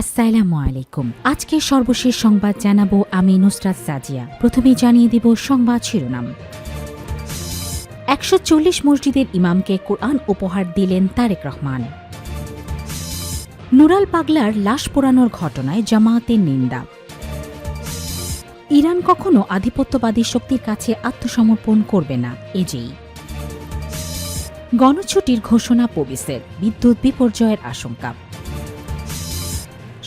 আসসালামু আলাইকুম। আজকে সর্বশেষ সংবাদ জানাব আমি নুসরাত সাজিয়া। প্রথমে জানিয়ে দিব সংবাদ শিরোনাম। একশো চল্লিশ মসজিদের ইমামকে কোরআন উপহার দিলেন তারেক রহমান। নুরাল পাগলার লাশ পোড়ানোর ঘটনায় জামায়াতের নিন্দা। ইরান কখনো আধিপত্যবাদী শক্তির কাছে আত্মসমর্পণ করবে না এজেই গণছুটির ঘোষণা পবিসের বিদ্যুৎ বিপর্যয়ের আশঙ্কা।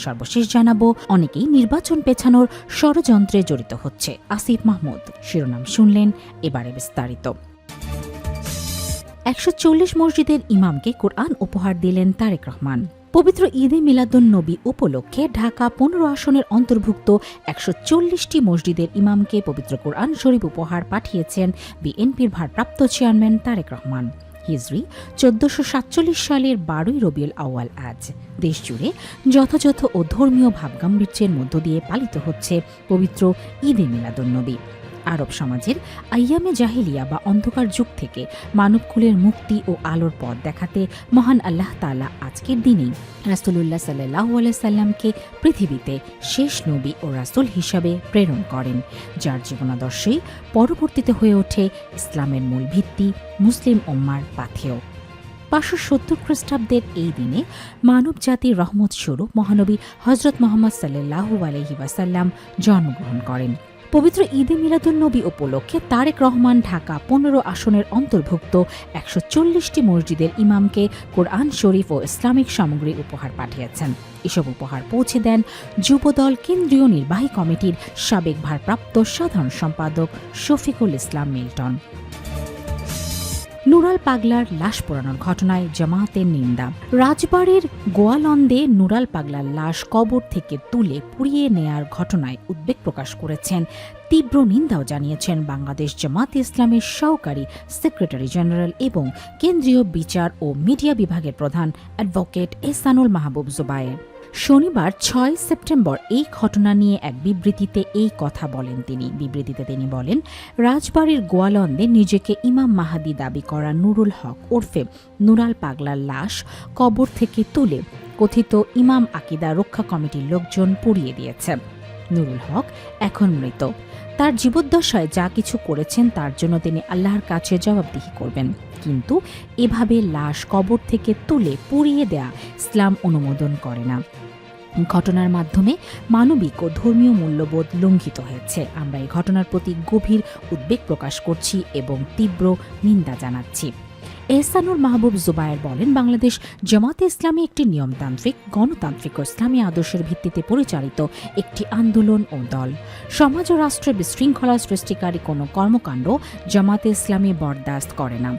সর্বশেষ জানাব, অনেকেই নির্বাচন পেছানোর ষড়যন্ত্রে জড়িত হচ্ছে। আসিফ মাহমুদ, শিরোনাম শুনলেন, এবারে বিস্তারিত। একশো চল্লিশ মসজিদের ইমামকে কোরআন উপহার দিলেন তারেক রহমান। পবিত্র ঈদে মিলাদুন নবী উপলক্ষে ঢাকা পনেরো আসনের অন্তর্ভুক্ত একশো চল্লিশটি মসজিদের ইমামকে পবিত্র কোরআন শরীফ উপহার পাঠিয়েছেন বিএনপির ভারপ্রাপ্ত চেয়ারম্যান তারেক রহমান। হিজরি চোদ্দশো সাতচল্লিশ সালের বারোই রবিউল আউয়াল আজ। দেশজুড়ে যথাযথ ও ধর্মীয় ভাবগাম্ভীর্যের মধ্য দিয়ে পালিত হচ্ছে পবিত্র ঈদে মিলাদুন্নবী আরব সমাজের আইয়ামে জাহিলিয়া বা অন্ধকার যুগ থেকে মানবকুলের মুক্তি ও আলোর পথ দেখাতে মহান আল্লাহ তালা আজকের দিনেই রাসুলুল্লাহ সাল্লাহ সাল্লামকে পৃথিবীতে শেষ নবী ও রাসুল হিসাবে প্রেরণ করেন, যার জীবনাদর্শেই পরবর্তীতে হয়ে ওঠে ইসলামের মূল ভিত্তি মুসলিম ওম্মার পাথেয়। পাঁচশো সত্তর খ্রিস্টাব্দের এই দিনে মানব জাতির রহমত স্বরূপ মহানবী হজরত মোহাম্মদ সাল্লাহু আলহি ওয়াসাল্লাম জন্মগ্রহণ করেন। পবিত্র ঈদে মিলাদুন্নবী উপলক্ষে তারেক রহমান ঢাকা পনেরো আসনের অন্তর্ভুক্ত একশো চল্লিশটি মসজিদের ইমামকে কোরআন শরীফ ও ইসলামিক সামগ্রী উপহার পাঠিয়েছেন। এসব উপহার পৌঁছে দেন যুবদল কেন্দ্রীয় নির্বাহী কমিটির সাবেক ভারপ্রাপ্ত সাধারণ সম্পাদক শফিকুল ইসলাম মিল্টন। নুরাল পাগলার লাশ পোড়ানোর ঘটনায় জামাতের নিন্দা। রাজবাড়ির গোয়ালন্দে নুরাল পাগলার লাশ কবর থেকে তুলে পুড়িয়ে নেয়ার ঘটনায় উদ্বেগ প্রকাশ করেছেন। তীব্র নিন্দাও জানিয়েছেন বাংলাদেশ জামাত ইসলামের সহকারী সেক্রেটারি জেনারেল এবং কেন্দ্রীয় বিচার ও মিডিয়া বিভাগের প্রধান অ্যাডভোকেট এসানুল মাহবুব জুবায়ের। শনিবার ছয় সেপ্টেম্বর এই ঘটনা নিয়ে এক বিবৃতিতে এই কথা বলেন তিনি। বিবৃতিতে তিনি বলেন, রাজবাড়ির গোয়ালন্দে নিজেকে ইমাম মাহাদি দাবি করা নুরুল হক ওরফে নুরাল পাগলার লাশ কবর থেকে তুলে কথিত ইমাম আকিদা রক্ষা কমিটির লোকজন পুড়িয়ে দিয়েছে। নুরুল হক এখন মৃত। তার জীবদ্দশায় যা কিছু করেছেন, তার জন্য তিনি আল্লাহর কাছে জবাবদিহি করবেন। কিন্তু এভাবে লাশ কবর থেকে তুলে পুড়িয়ে দেয়া ইসলাম অনুমোদন করে না। ঘটনার মাধ্যমে মানবিক ও ধর্মীয় মূল্যবোধ লঙ্ঘিত হয়েছে। আমরা এই ঘটনার প্রতি গভীর উদ্বেগ প্রকাশ করছি এবং তীব্র নিন্দা জানাচ্ছি। এহসানুর মাহবুব জুবায়ের বলেন, বাংলাদেশ জামাতে ইসলামী একটি নিয়মতান্ত্রিক, গণতান্ত্রিক ও ইসলামী আদর্শের ভিত্তিতে পরিচালিত একটি আন্দোলন ও দল। সমাজ ও রাষ্ট্রের বিশৃঙ্খলা সৃষ্টিকারী কোনো কর্মকাণ্ড জামাতে ইসলামী বরদাস্ত করে না।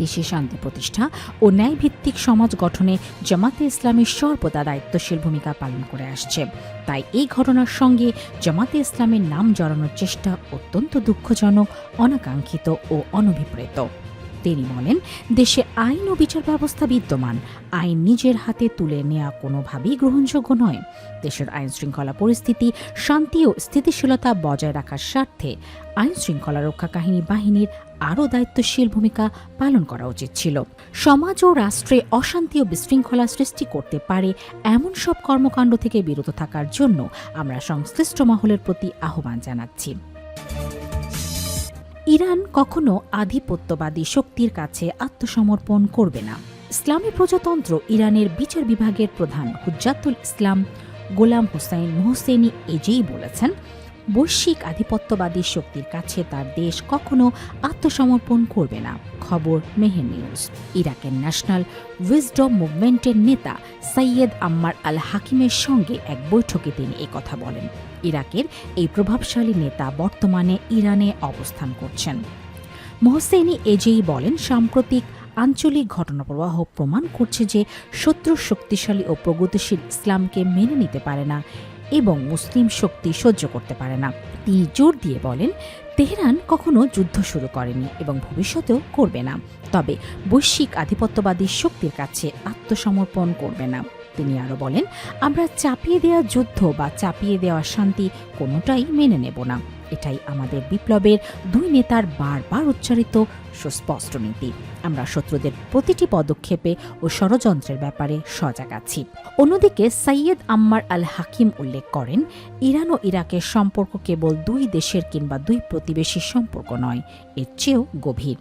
দেশে শান্তি প্রতিষ্ঠা ও ন্যায়ভিত্তিক সমাজ গঠনে জামাতে ইসলামী সর্বদা দায়িত্বশীল ভূমিকা পালন করে আসছে। তাই এই ঘটনার সঙ্গে জামাতে ইসলামের নাম জড়ানোর চেষ্টা অত্যন্ত দুঃখজনক, অনাকাঙ্ক্ষিত ও অনভিপ্রেত। তিনি বলেন, দেশে আইন ও বিচার ব্যবস্থা বিদ্যমান। আইন নিজের হাতে তুলে নেওয়া কোনোভাবেই গ্রহণযোগ্য নয়। দেশের আইন শৃঙ্খলা পরিস্থিতি, শান্তি ও স্থিতিশীলতা বজায় রাখার স্বার্থে আইন শৃঙ্খলা রক্ষা কাহিনী বাহিনীর আরও দায়িত্বশীল ভূমিকা পালন করা উচিত ছিল। সমাজ ও রাষ্ট্রে অশান্তি ও বিশৃঙ্খলা সৃষ্টি করতে পারে এমন সব কর্মকাণ্ড থেকে বিরত থাকার জন্য আমরা সংশ্লিষ্ট মহলের প্রতি আহ্বান জানাচ্ছি। ইরান কখনো আধিপত্যবাদী শক্তির কাছে আত্মসমর্পণ করবে না। ইসলামী প্রজাতন্ত্র ইরানের বিচার বিভাগের প্রধান হুজ্জাতুল ইসলাম গোলাম হুসাইন মোহসেনি এজেই বলেছেন, বৈশ্বিক আধিপত্যবাদী শক্তির কাছে তার দেশ কখনো আত্মসমর্পণ করবে না। খবর মেহের নিউজ, ইরাকের ন্যাশনাল উইজডম মুভমেন্টের নেতা সৈয়দ আম্মার আল হাকিমের সঙ্গে এক বৈঠকে তিনি কথা বলেন। ইরাকের এই প্রভাবশালী নেতা বর্তমানে ইরানে অবস্থান করছেন। মোহসেনি এজেই বলেন, সাম্প্রতিক আঞ্চলিক ঘটনাপ্রবাহ প্রমাণ করছে যে শত্রু শক্তিশালী ও প্রগতিশীল ইসলামকে মেনে নিতে পারে না এবং মুসলিম শক্তি সহ্য করতে পারে না। তিনি জোর দিয়ে বলেন, তেহরান কখনো যুদ্ধ শুরু করেনি এবং ভবিষ্যতেও করবে না। তবে বৈশ্বিক আধিপত্যবাদী শক্তির কাছে আত্মসমর্পণ করবে না। তিনি আরও বলেন, আমরা চাপিয়ে দেওয়া যুদ্ধ বা চাপিয়ে দেওয়া শান্তি কোনোটাই মেনে নেব না। এটাই আমাদের বিপ্লবের দুই নেতার বারবার উচ্চারিত সুস্পষ্ট নীতি। আমরা শত্রুদের প্রতিটি পদক্ষেপে ও ষড়যন্ত্রের ব্যাপারে সজাগ আছি। অন্যদিকে সৈয়দ আম্মার আল হাকিম উল্লেখ করেন, ইরান ও ইরাকের সম্পর্ক কেবল দুই দেশের কিংবা দুই প্রতিবেশীর সম্পর্ক নয়, এর চেয়েও গভীর।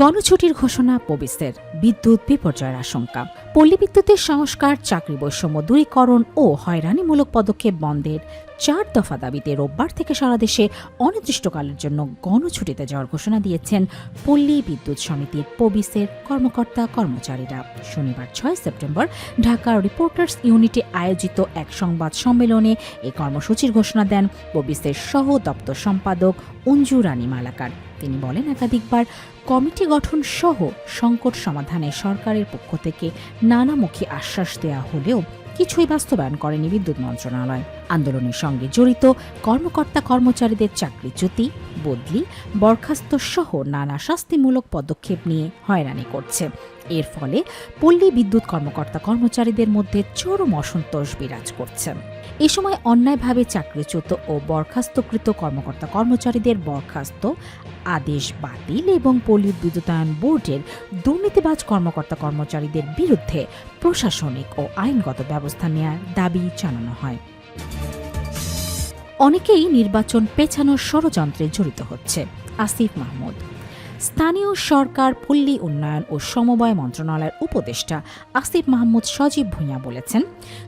গণছুটির ঘোষণা পবিসের বিদ্যুৎ বিপর্যয়ের আশঙ্কা। পল্লী বিদ্যুতের সংস্কার, চাকরি বৈষম্য দূরীকরণ ও হয়রানিমূলক পদক্ষেপ বন্ধের চার দফা দাবিতে রোববার থেকে সারা দেশে অনির্দিষ্টকালের জন্য গণছুটিতে যাওয়ার ঘোষণা দিয়েছেন পল্লী বিদ্যুৎ সমিতির পবিসের কর্মকর্তা কর্মচারীরা। শনিবার ছয় সেপ্টেম্বর ঢাকার রিপোর্টার্স ইউনিটে আয়োজিত এক সংবাদ সম্মেলনে এই কর্মসূচির ঘোষণা দেন পবিসের সহ দপ্তর সম্পাদক অঞ্জু রানী মালাকার। তিনি বলেন, একাধিকবার কমিটি গঠন সহ সংকট সমাধানে সরকারের পক্ষ থেকে নানামুখী আশ্বাস দেয়া হলেও কিছুই বাস্তবায়ন করেনি বিদ্যুৎ মন্ত্রণালয়। আন্দোলনের সঙ্গে জড়িত কর্মকর্তা কর্মচারীদের চাকরিচ্যুতি বদলি, বরখাস্ত সহ নানা শাস্তিমূলক পদক্ষেপ নিয়ে হয়রানি করছে। এর ফলে পল্লী বিদ্যুৎ কর্মকর্তা কর্মচারীদের মধ্যে চরম অসন্তোষ বিরাজ করছে। এ সময় অন্যায়ভাবে চাকরিচ্যুত ও বরখাস্তকৃত কর্মকর্তা কর্মচারীদের বরখাস্ত আদেশ বাতিল এবং পল্লী বিদ্যুতায়ন বোর্ডের দুর্নীতিবাজ কর্মকর্তা কর্মচারীদের বিরুদ্ধে প্রশাসনিক ও আইনগত ব্যবস্থা নেয়ার দাবি জানানো হয়। অনেকেই নির্বাচন পেছানোর ষড়যন্ত্রে জড়িত হচ্ছে। আসিফ মাহমুদ। স্থানীয় সরকার, পল্লী উন্নয়ন ও সমবায় মন্ত্রণালয়ের উপদেষ্টা আসিফ মাহমুদ সজীব ভূঁইয়া বলেছেন,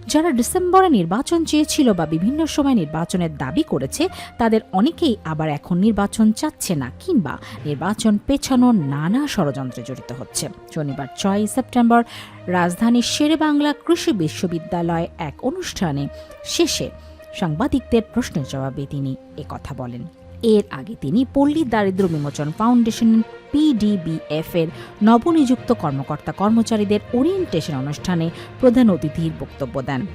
যারা ডিসেম্বরে নির্বাচন চেয়েছিল বা বিভিন্ন সময় নির্বাচনের দাবি করেছে, তাদের অনেকেই আবার এখন নির্বাচন চাচ্ছে না কিংবা নির্বাচন পেছানোর নানা ষড়যন্ত্রে জড়িত হচ্ছে। শনিবার ছয় সেপ্টেম্বর রাজধানীর শেরেবাংলা কৃষি বিশ্ববিদ্যালয়ে এক অনুষ্ঠানে শেষে সাংবাদিকদের প্রশ্নের জবাবে তিনি একথা বলেন। এর আগে তিনি পল্লী দারিদ্র বিমোচন ফাউন্ডেশন পিডিবিএফ এর নবনিযুক্ত কর্মকর্তা কর্মচারীদের ওরিয়েন্টেশন অনুষ্ঠানে প্রধান অতিথির বক্তব্য দেন।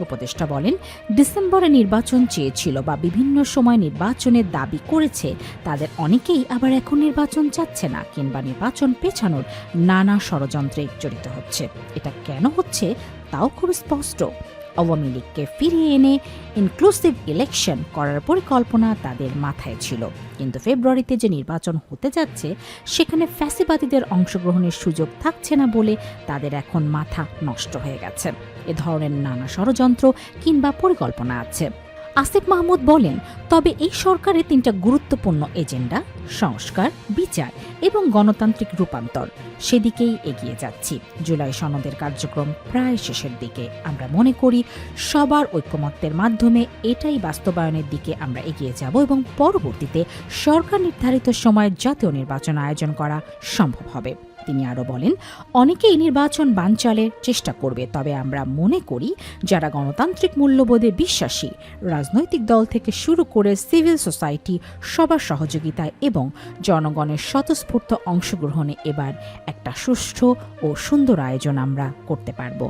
উপদেষ্টা বলেন, ডিসেম্বরে নির্বাচন চেয়েছিল বা বিভিন্ন সময় নির্বাচনের দাবি করেছে, তাদের অনেকেই আবার এখন নির্বাচন চাচ্ছে না কিংবা নির্বাচন পেছানোর নানা ষড়যন্ত্রে জড়িত হচ্ছে। এটা কেন হচ্ছে তাও খুব স্পষ্ট। আওয়ামী লীগকে ফিরিয়ে এনে ইনক্লুসিভ ইলেকশন করার পরিকল্পনা তাদের মাথায় ছিল। কিন্তু ফেব্রুয়ারিতে যে নির্বাচন হতে যাচ্ছে, সেখানে ফ্যাসিবাদীদের অংশগ্রহণের সুযোগ থাকছে না বলে তাদের এখন মাথা নষ্ট হয়ে গেছে। এ ধরনের নানা ষড়যন্ত্র কিংবা পরিকল্পনা আছে। আসিফ মাহমুদ বলেন, তবে এই সরকারের তিনটা গুরুত্বপূর্ণ এজেন্ডা সংস্কার, বিচার এবং গণতান্ত্রিক রূপান্তর। সেদিকেই এগিয়ে যাচ্ছি। জুলাই সনদের কার্যক্রম প্রায় শেষের দিকে। আমরা মনে করি সবার ঐক্যমত্যের মাধ্যমে এটাই বাস্তবায়নের দিকে আমরা এগিয়ে যাব এবং পরবর্তীতে সরকার নির্ধারিত সময়ে জাতীয় নির্বাচন আয়োজন করা সম্ভব হবে। তিনি আরও বলেন, অনেকেই নির্বাচন বানচালের চেষ্টা করবে, তবে আমরা মনে করি যারা গণতান্ত্রিক মূল্যবোধে বিশ্বাসী, রাজনৈতিক দল থেকে শুরু করে সিভিল সোসাইটি সবার সহযোগিতায় এবং জনগণের স্বতঃস্ফূর্ত অংশগ্রহণে এবার একটা সুষ্ঠু ও সুন্দর আয়োজন আমরা করতে পারব।